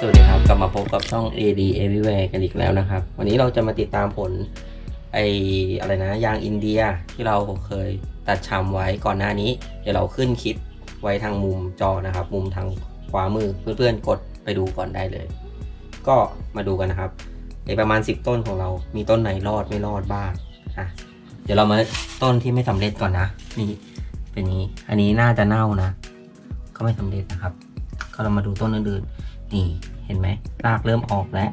สวัสดีครับ กลับมาพบกับช่อง AD Everywhere กันอีกแล้วนะครับ วันนี้เราจะมาติดตามผลไออะไรนะยางอินเดียที่เราเคยตัดชำไว้ก่อนหน้านี้ เดี๋ยวเราขึ้นคลิปไว้ทางมุมจอนะครับ มุมทางขวามือเพื่อนๆกดไปดูก่อนได้เลย ก็มาดูกันนะครับในประมาณ 10 ต้นของเรามีต้นไหนรอดไม่รอดบ้างอะเดี๋ยวเรามาต้นที่ไม่สำเร็จก่อนนะนี่เป็นนี้อันนี้น่าจะเน่านะ ก็ไม่สำเร็จนะครับ ก็เรามาดูต้นอื่นๆ นี่เห็นไหมรากเริ่มออกแล้ว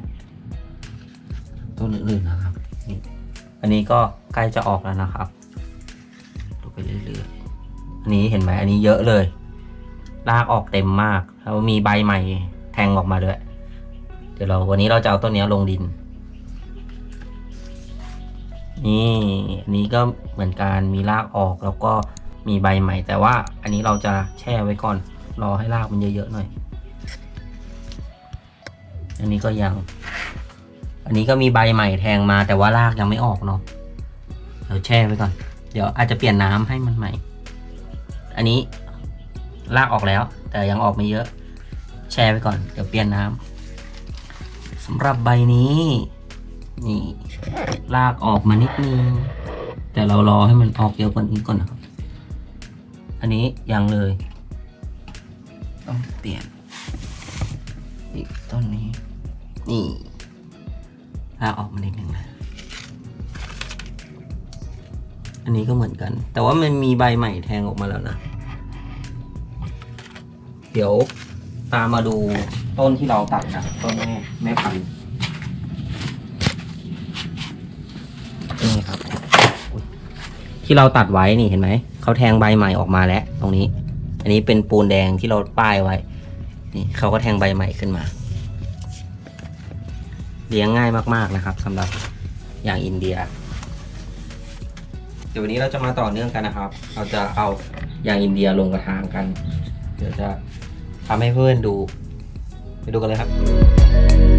ต้นอื่นๆนะครับนี่อันนี้ก็ใกล้จะออกแล้วนะครับดูไปเรื่อยๆอันนี้เห็นไหมอันนี้เยอะเลย รากออกเต็มมาก แล้วมีใบใหม่แทงออกมาด้วย เดี๋ยวเราวันนี้เราจะเอาต้นนี้ลงดิน นี่อันนี้ก็เหมือนกันมีรากออกแล้วก็มีใบใหม่ แต่ว่าอันนี้เราจะแช่ไว้ก่อน รอให้รากมันเยอะๆหน่อย อันนี้ก็ยัง อันนี้ก็มีใบใหม่แทงมาแต่ว่ารากยังไม่ออกเนาะเดี๋ยวแช่ไว้ก่อน เดี๋ยวอาจจะเปลี่ยนน้ำให้มันใหม่ อันนี้รากออกแล้ว แต่ยังออกไม่เยอะ แช่ไว้ก่อน เดี๋ยวเปลี่ยนน้ำสำหรับใบนี้ นี่รากออกมานิดนึง แต่เรารอให้มันออกเยอะกว่านี้ก่อนนะครับ อันนี้ยังเลย ต้องเปลี่ยน อีกต้นนี้ นี่ลากออกมานิดหนึ่งนะอันนี้ก็เหมือนกัน แต่ว่ามันมีใบใหม่แทงออกมาแล้วนะ เดี๋ยวตามมาดูต้นที่เราตัดนะต้นแม่แม่พันธุ์นี่ครับ ที่เราตัดไว้นี่เห็นไหม เขาแทงใบใหม่ออกมาแล้ว ตรงนี้ อันนี้เป็นปูนแดงที่เราป้ายไว้ นี่เขาก็แทงใบใหม่ขึ้นมา เลี้ยงง่ายมากๆนะครับสำหรับอย่างอินเดีย เดี๋ยววันนี้เราจะมาต่อเนื่องกันนะครับ เราจะเอาอย่างอินเดียลงกระถางกัน เดี๋ยวจะทำให้เพื่อนดู ไปดูกันเลยครับ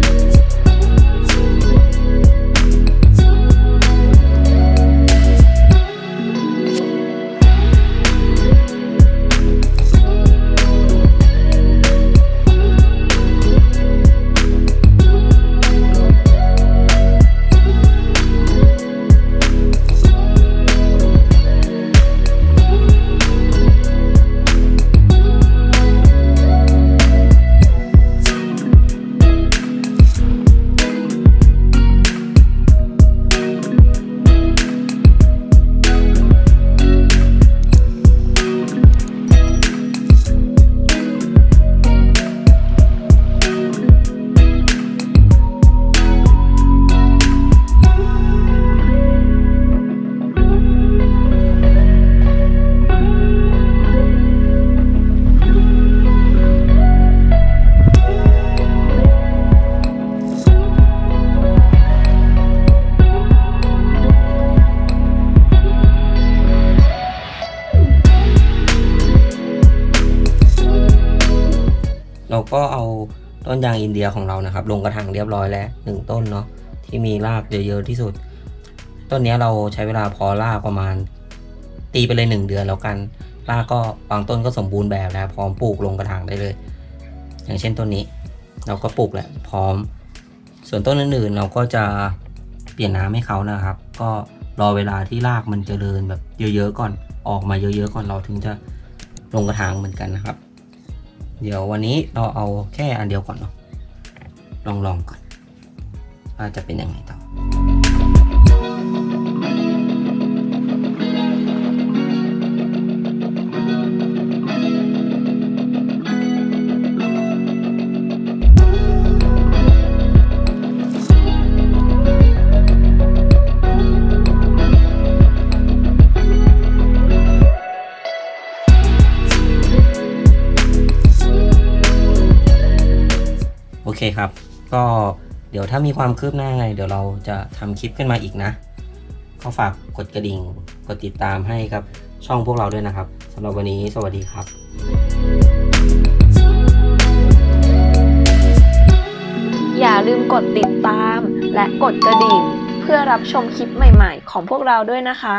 ต้นยางอินเดียของเรานะครับ ลงกระถางเรียบร้อยแล้วหนึ่งต้นเนาะที่มีรากเยอะๆที่สุด ต้นนี้เราใช้เวลาพอรากประมาณ ตีไปเลยหนึ่งเดือนแล้วกันรากก็บางต้นก็สมบูรณ์แบบแล้ว พร้อมปลูกลงกระถางได้เลย อย่างเช่นต้นนี้ เราก็ปลูกแหละพร้อม ส่วนต้นอื่นๆ เราก็จะเปลี่ยนน้ำให้เขานะครับ ก็รอเวลาที่รากมันเจริญแบบเยอะๆก่อนออกมาเยอะๆก่อนเราถึงจะลงกระถางเหมือนกันนะครับ เดี๋ยววันนี้เราเอาแค่อันเดียวก่อนเนาะลองลองก่อนว่าจะเป็นยังไงต่อ เคครับ ก็เดี๋ยวถ้ามีความคืบหน้าไงเดี๋ยวเราจะทำคลิปขึ้นมาอีกนะ ก็ฝากกดกระดิ่ง กดติดตามให้กับช่องพวกเราด้วยนะครับสำหรับวันนี้สวัสดีครับอย่าลืมกดติดตามและกดกระดิ่ง เพื่อรับชมคลิปใหม่ๆ ของพวกเราด้วยนะคะ